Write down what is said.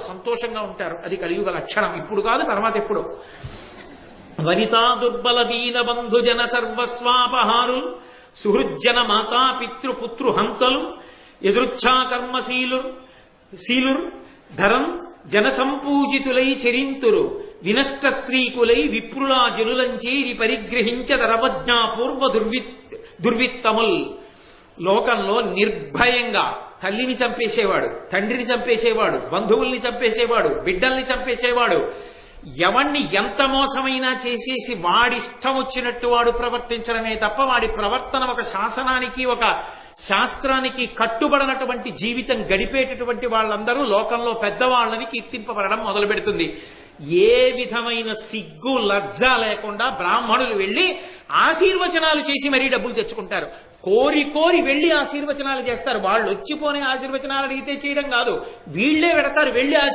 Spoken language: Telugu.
సంతోషంగా ఉంటారు. అది కలియుగ లక్షణం. ఇప్పుడు కాదు తర్వాత ఎప్పుడు. వనితా దుర్బల దీన బంధు జన సర్వస్వాపహారు సుహృజ్జన మాతా పితృ పుత్రు హంతలు ఎదురుచ్ఛా కర్మశీలుర్ శీలుర్ ధరం జన సంపూజితులై చరింతురు వినష్ట శ్రీకులై విప్రులా జనులంచేరి పరిగ్రహించ పూర్వ దుర్వి దుర్విత్తముల్. లోకంలో నిర్భయంగా తల్లిని చంపేసేవాడు తండ్రిని చంపేసేవాడు బంధువుల్ని చంపేసేవాడు బిడ్డల్ని చంపేసేవాడు. ఎవణ్ణి ఎంత మోసమైనా చేసేసి వాడిష్టం వచ్చినట్టు వాడు ప్రవర్తించడమే తప్ప వాడి ప్రవర్తన ఒక శాసనానికి ఒక శాస్త్రానికి కట్టుబడినటువంటి జీవితం గడిపేటటువంటి వాళ్ళందరూ లోకంలో పెద్దవాళ్ళని కీర్తింపబడడం మొదలు పెడుతుంది ఏ విధమైన సిగ్గు లజ్జ లేకుండా బ్రాహ్మణులు వెళ్ళి ఆశీర్వచనాలు చేసి మరీ డబ్బులు తెచ్చుకుంటారు. కోరి కోరి వెళ్ళి ఆశీర్వచనాలు చేస్తారు. వాళ్ళు వచ్చిపోనే ఆశీర్వచనాలు అడిగితే చేయడం కాదు. వీళ్ళే పెడతారు వెళ్ళి